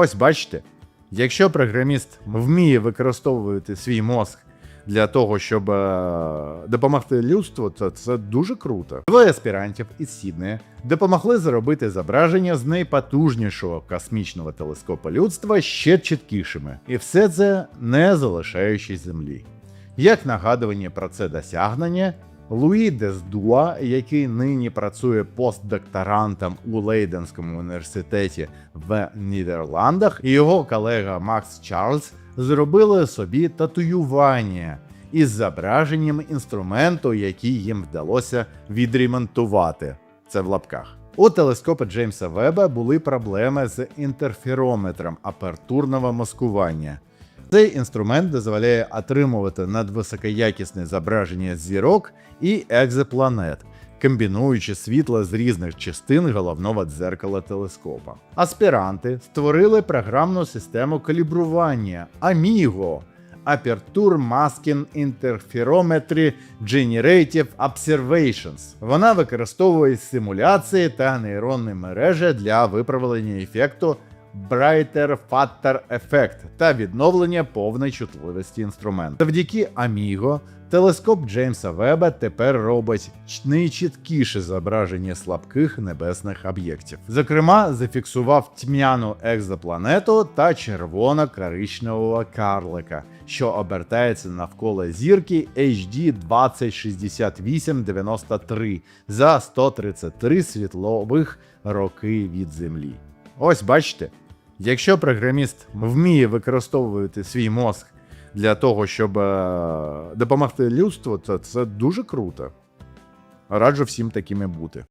Ось бачите, якщо програміст вміє використовувати свій мозк для того, щоб е, допомогти людству, то це дуже круто. Двоє аспірантів із Сіднея допомогли зробити зображення з найпотужнішого космічного телескопа людства ще чіткішими, і все це не залишаючись землі. Як нагадування про це досягнення, Луї Дездуа, який нині працює постдокторантом у Лейденському університеті в Нідерландах, і його колега Макс Чарльз зробили собі татуювання із зображенням інструменту, який їм вдалося відремонтувати. Це в лапках. У телескопа Джеймса Веба були проблеми з інтерферометром апертурного маскування. Цей інструмент дозволяє отримувати надвисокоякісне зображення зірок і екзопланет, комбінуючи світло з різних частин головного дзеркала телескопа. Аспіранти створили програмну систему калібрування Amigo Aperture Masking Interferometry Generative Observations. Вона використовує симуляції та нейронні мережі для виправлення ефекту Brighter Fatter Effect та відновлення повної чутливості інструменту. Завдяки Amigo телескоп Джеймса Веба тепер робить найчіткіше зображення слабких небесних об'єктів. Зокрема, зафіксував тьмяну екзопланету та червоно-коричневого карлика, що обертається навколо зірки HD 206893 за 133 світлових роки від Землі. Ось бачите, якщо програміст вміє використовувати свій мозк для того, щоб е, допомогти людству, то це дуже круто. Раджу всім такими бути.